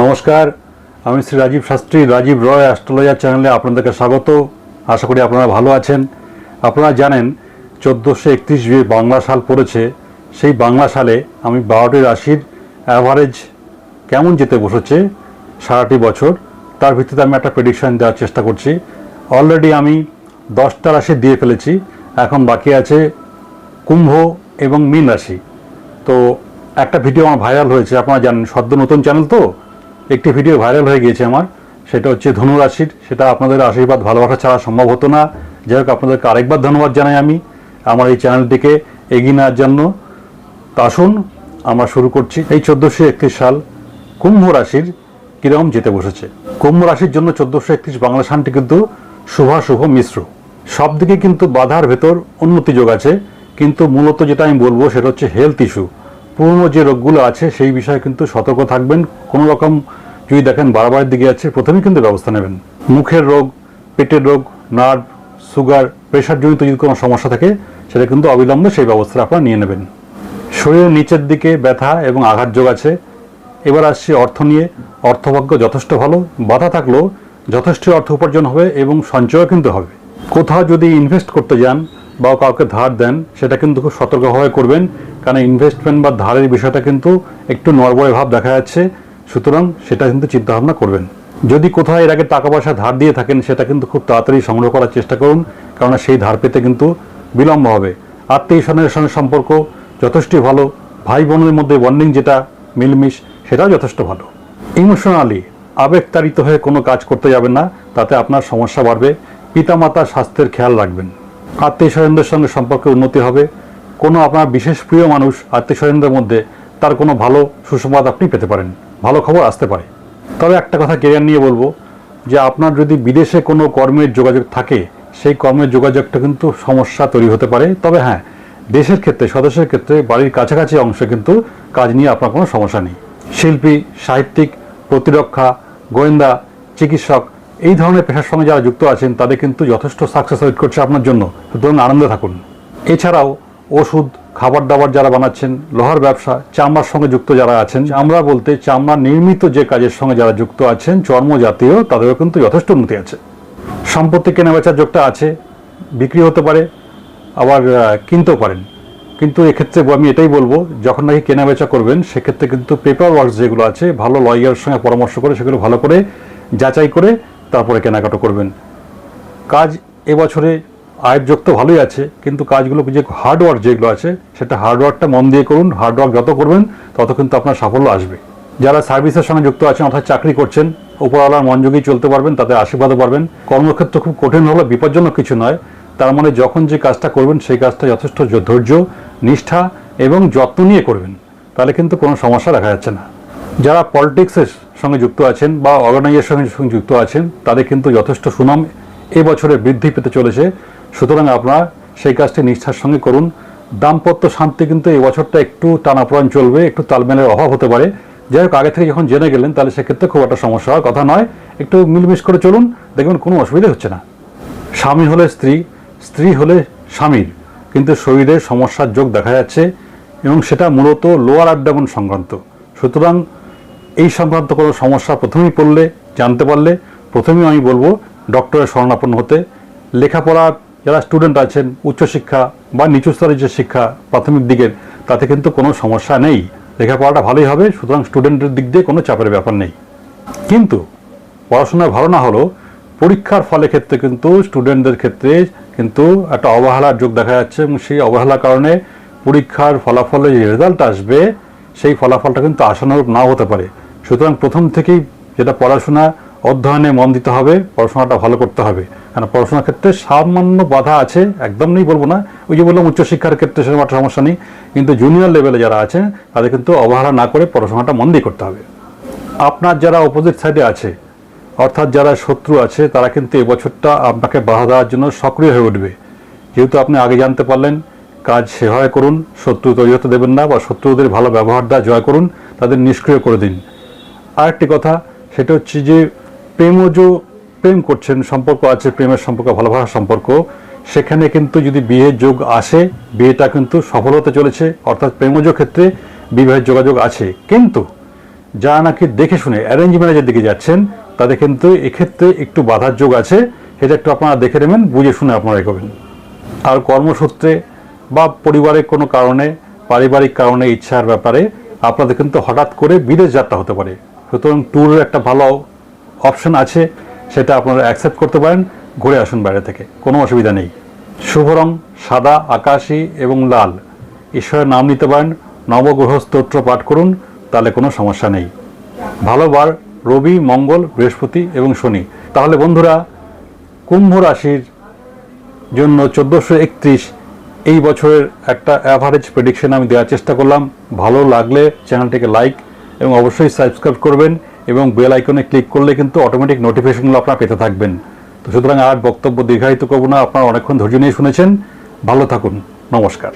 নমস্কার, আমি শ্রী রাজীব শাস্ত্রী, রাজীব রয় অ্যাস্ট্রোলজার চ্যানেলে আপনাদেরকে স্বাগত। আশা করি আপনারা ভালো আছেন। আপনারা জানেন, চোদ্দোশো একত্রিশ যে বাংলা সাল পড়েছে, সেই বাংলা সালে আমি বারোটি রাশির অ্যাভারেজ কেমন যেতে বসেছে সারাটি বছর, তার ভিত্তিতে আমি একটা প্রেডিকশান দেওয়ার চেষ্টা করছি। অলরেডি আমি দশটা রাশি দিয়ে ফেলেছি, এখন বাকি আছে কুম্ভ এবং মীন রাশি। তো একটা ভিডিও আমার ভাইরাল হয়েছে, আপনারা জানেন, সদ্য নতুন চ্যানেল তো? একটি ভিডিও ভাইরাল হয়ে গিয়েছে আমার। সেটা হচ্ছে ধনু রাশির। সেটা আপনাদের আশীর্বাদ, ভালোবাসা ছাড়া সম্ভব হতো না। যাই হোক, আপনাদেরকে আরেকবার ধন্যবাদ জানাই আমি। আমার এই চ্যানেলটিকে এগিয়ে নেওয়ার জন্য। তো আসুন, আমরা শুরু করছি। এই চোদ্দোশো একত্রিশ সাল কুম্ভ রাশির কীরকম যেতে বসেছে। কুম্ভ রাশির জন্য চোদ্দোশো একত্রিশ বাংলা সানটি কিন্তু শুভাশুভ মিশ্র। সব দিকে কিন্তু বাধার ভেতর উন্নতি যোগ আছে। কিন্তু মূলত যেটা আমি বলব, সেটা হচ্ছে হেলথ ইস্যু পুরনো যে রোগগুলো আছে, সেই বিষয়ে কিন্তু সতর্ক থাকবেন। কোনো রকম যদি দেখেন বারবার দিকে আছে প্রথমেই কিন্তু ব্যবস্থা নেবেন। মুখের রোগ, পেটের রোগ, নার্ভ, সুগার প্রেশারজনিত যদি কোনো সমস্যা থাকে, সেটা কিন্তু অবিলম্বে সেই ব্যবস্থা আপনারা নিয়ে নেবেন। শরীরের নিচের দিকে ব্যথা এবং আঘাত যোগ আছে। এবার আসছে অর্থ নিয়ে। অর্থভাগ্য যথেষ্ট ভালো। বাধা থাকলেও যথেষ্ট অর্থ উপার্জন হবে এবং সঞ্চয়ও কিন্তু হবে। কোথাও যদি ইনভেস্ট করতে যান বা কাউকে ধার দেন, সেটা কিন্তু খুব সতর্কভাবে করবেন। কারণ ইনভেস্টমেন্ট বা ধারের বিষয়টা কিন্তু একটু নড়বড়ে ভাব দেখা যাচ্ছে। সুতরাং সেটা কিন্তু চিন্তাভাবনা করবেন। যদি কোথাও এর আগে টাকা পয়সা ধার দিয়ে থাকেন, সেটা কিন্তু খুব তাড়াতাড়ি সংগ্রহ করার চেষ্টা করুন কারণ সেই ধার পেতে কিন্তু বিলম্ব হবে। আত্মীয় স্বজনের সঙ্গে সম্পর্ক যথেষ্ট ভালো ভাই বোনের মধ্যে বন্ডিং যেটা মিলমিশ, সেটাও যথেষ্ট ভালো। ইমোশনালি আবেগতাড়িত হয়ে কোনো কাজ করতে যাবেন না, তাতে আপনার সমস্যা বাড়বে। পিতামাতার স্বাস্থ্যের খেয়াল রাখবেন। আত্মীয় স্বজনদের সঙ্গে সম্পর্কে উন্নতি হবে। কোনো আপনার বিশেষ প্রিয় মানুষ, আত্মীয় স্বজনদের মধ্যে তার কোনো ভালো সুসংবাদ আপনি পেতে পারেন, ভালো খবর আসতে পারে। তবে একটা কথা কেরিয়ার নিয়ে বলব, যে আপনার যদি বিদেশে কোনো কর্মের যোগাযোগ থাকে, সেই কর্মের যোগাযোগটা কিন্তু সমস্যা তৈরি হতে পারে। তবে হ্যাঁ দেশের ক্ষেত্রে সদস্যের ক্ষেত্রে, বাড়ির কাছাকাছি অংশে কিন্তু কাজ নিয়ে আপনার কোনো সমস্যা নেই। শিল্পী, সাহিত্যিক, প্রতিরক্ষা, গোয়েন্দা, চিকিৎসক, এই ধরনের পেশার সঙ্গে যারা যুক্ত আছেন, তাদের কিন্তু যথেষ্ট সাকসেস করছে আপনার জন্য। সুতরাং আনন্দে থাকুন। এছাড়াও ওষুধ, খাবার দাবার যারা বানাচ্ছেন, লোহার ব্যবসা, চামড়ার সঙ্গে যুক্ত যারা আছেন, চামড়া বলতে চামড়া নির্মিত যে কাজের সঙ্গে যারা যুক্ত আছেন চর্ম জাতীয় তাদেরও কিন্তু যথেষ্ট উন্নতি আছে। সম্পত্তি কেনাবেচার যোগটা আছে, বিক্রি হতে পারে, আবার কিনতেও পারেন। কিন্তু এক্ষেত্রে আমি এটাই বলব, যখন নাকি কেনাবেচা করবেন, সেক্ষেত্রে কিন্তু পেপার ওয়ার্কস যেগুলো আছে, ভালো লয়ারের সঙ্গে পরামর্শ করে সেগুলো ভালো করে যাচাই করে তারপরে কেনাকাটা করবেন। কাজ এবছরে আয়ের যোগ তো ভালোই আছে, কিন্তু কাজগুলো যে হার্ডওয়ার্ক যেগুলো আছে, সেটা হার্ডওয়ার্কটা মন দিয়ে করুন হার্ডওয়ার্ক যত করবেন তত কিন্তু আপনার সাফল্য আসবে। যারা সার্ভিসের সঙ্গে যুক্ত আছেন, অর্থাৎ চাকরি করছেন, উপরওয়ালার মনোযোগী চলতে পারবেন, তাদের আশীর্বাদও পারবেন। কর্মক্ষেত্র খুব কঠিন হলো বিপজ্জনক কিছু নয়, তার মানে যখন যে কাজটা করবেন, সেই কাজটা যথেষ্ট ধৈর্য, নিষ্ঠা এবং যত্ন নিয়ে করবেন, তাহলে কিন্তু কোনো সমস্যা দেখা যাচ্ছে না। যারা পলিটিক্সের সঙ্গে যুক্ত আছেন বা অর্গানাইজেশনের সঙ্গে যুক্ত আছেন, তাদের কিন্তু যথেষ্ট সুনাম এবছরে বৃদ্ধি পেতে চলেছে। সুতরাং আপনারা সেই কাজটি নিষ্ঠার সঙ্গে করুন। দাম্পত্য শান্তি কিন্তু এই বছরটা একটু টানাপোড়ান চলবে, একটু তালমেলের অভাব হতে পারে। যাই হোক, আগে থেকে যখন জেনে গেলেন, তাহলে সেক্ষেত্রে খুব একটা সমস্যা হওয়ার কথা নয়। একটু মিলমিশ করে চলুন, দেখবেন কোনো অসুবিধা হচ্ছে না। স্বামী হলে স্ত্রী স্ত্রী হলে স্বামীর। কিন্তু শরীরে সমস্যার যোগ দেখা যাচ্ছে এবং সেটা মূলত লোয়ার আড্ডামন সংক্রান্ত। সুতরাং এই সংক্রান্ত কোনো সমস্যা প্রথমেই পড়লে, জানতে পারলে প্রথমেই আমি বলব ডক্টরের শরণাপন্ন হতে। লেখাপড়া যারা স্টুডেন্ট আছেন, উচ্চশিক্ষা বা নিচু স্তরের যে শিক্ষা প্রাথমিক দিকের, তাতে কিন্তু কোনো সমস্যা নেই। লেখাপড়াটা ভালোই হবে, সুতরাং স্টুডেন্টের দিক দিয়ে কোনো চাপের ব্যাপার নেই। কিন্তু পড়াশোনায় ভালো না হলেও পরীক্ষার ফলে ক্ষেত্রে কিন্তু স্টুডেন্টদের ক্ষেত্রে কিন্তু একটা অবহেলার যোগ দেখা যাচ্ছে এবং সেই অবহেলার কারণে পরীক্ষার ফলাফলে যে রেজাল্ট আসবে, সেই ফলাফলটা কিন্তু আশানুরূপ নাও হতে পারে। সুতরাং প্রথম থেকেই যেটা পড়াশোনা অধ্যয়নে মন দিতে হবে, পড়াশোনাটা ভালো করতে হবে। কারণ পড়াশোনার ক্ষেত্রে সামান্য বাধা আছে, একদম নেই বলব না। ওই যে বললাম, উচ্চশিক্ষার ক্ষেত্রে সেরকম একটা সমস্যা নেই। কিন্তু জুনিয়র লেভেলে যারা আছে, তাদের কিন্তু অবহেলা না করে পড়াশোনাটা মন দিয়ে করতে হবে। আপনার যারা অপোজিট সাইডে আছে, অর্থাৎ যারা শত্রু আছে, তারা কিন্তু এবছরটা আপনাকে বাধা দেওয়ার জন্য সক্রিয় হয়ে উঠবে। যেহেতু আপনি আগে জানতে পারলেন, কাজ সেভাবে করুন, শত্রু তৈরি হতে দেবেন না বা শত্রুদের ভালো ব্যবহার দেওয়া জয় করুন, তাদের নিষ্ক্রিয় করে দিন। আরেকটি কথা, সেটা হচ্ছে যে প্রেমজ প্রেম করছেন, সম্পর্ক আছে, প্রেমের সম্পর্ক ভালোবাসার সম্পর্ক, সেখানে কিন্তু যদি বিয়ের যোগ আসে, বিয়েটা কিন্তু সফল হতে চলেছে, অর্থাৎ প্রেমজ ক্ষেত্রে বিবাহের যোগাযোগ আছে। কিন্তু যারা নাকি দেখে শুনে অ্যারেঞ্জ ম্যারেজের দিকে যাচ্ছেন, তাদের কিন্তু এক্ষেত্রে একটু বাধার যোগ আছে। সেটা একটু আপনারা দেখে নেবেন, বুঝে শুনে আপনারা এগোবেন। আর কর্মসূত্রে বা পরিবারের কোনো কারণে, পারিবারিক কারণে, ইচ্ছার ব্যাপারে আপনাদের কিন্তু হঠাৎ করে বিদেশ যাত্রা হতে পারে। সুতরাং ট্যুরের একটা ভালো অপশন আছে, সেটা আপনারা অ্যাকসেপ্ট করতে পারেন। ঘুরে আসুন বাইরে থেকে, কোনো অসুবিধা নেই। শুভ রং, সাদা, আকাশি এবং লাল। ঈশ্বরের নাম নিতে পারেন নবগ্রহ স্তোত্র পাঠ করুন, তাহলে কোনো সমস্যা নেই। ভালো বার, রবি, মঙ্গল, বৃহস্পতি এবং শনি। তাহলে বন্ধুরা, কুম্ভ রাশির জন্য চোদ্দোশো একত্রিশ এই বছরের একটা অ্যাভারেজ প্রেডিকশন আমি দেওয়ার চেষ্টা করলাম। ভালো লাগলে চ্যানেলটিকে লাইক এবং অবশ্যই সাবস্ক্রাইব করবেন। এবং বেল আইকনে ক্লিক করলে কিন্তু অটোমেটিক নোটিফিকেশনগুলো আপনারা পেতে থাকবেন। তো সুতরাং আর বক্তব্য দীর্ঘায়িত করব না, আপনারা অনেকক্ষণ ধৈর্য নিয়ে শুনেছেন। ভালো থাকুন। নমস্কার।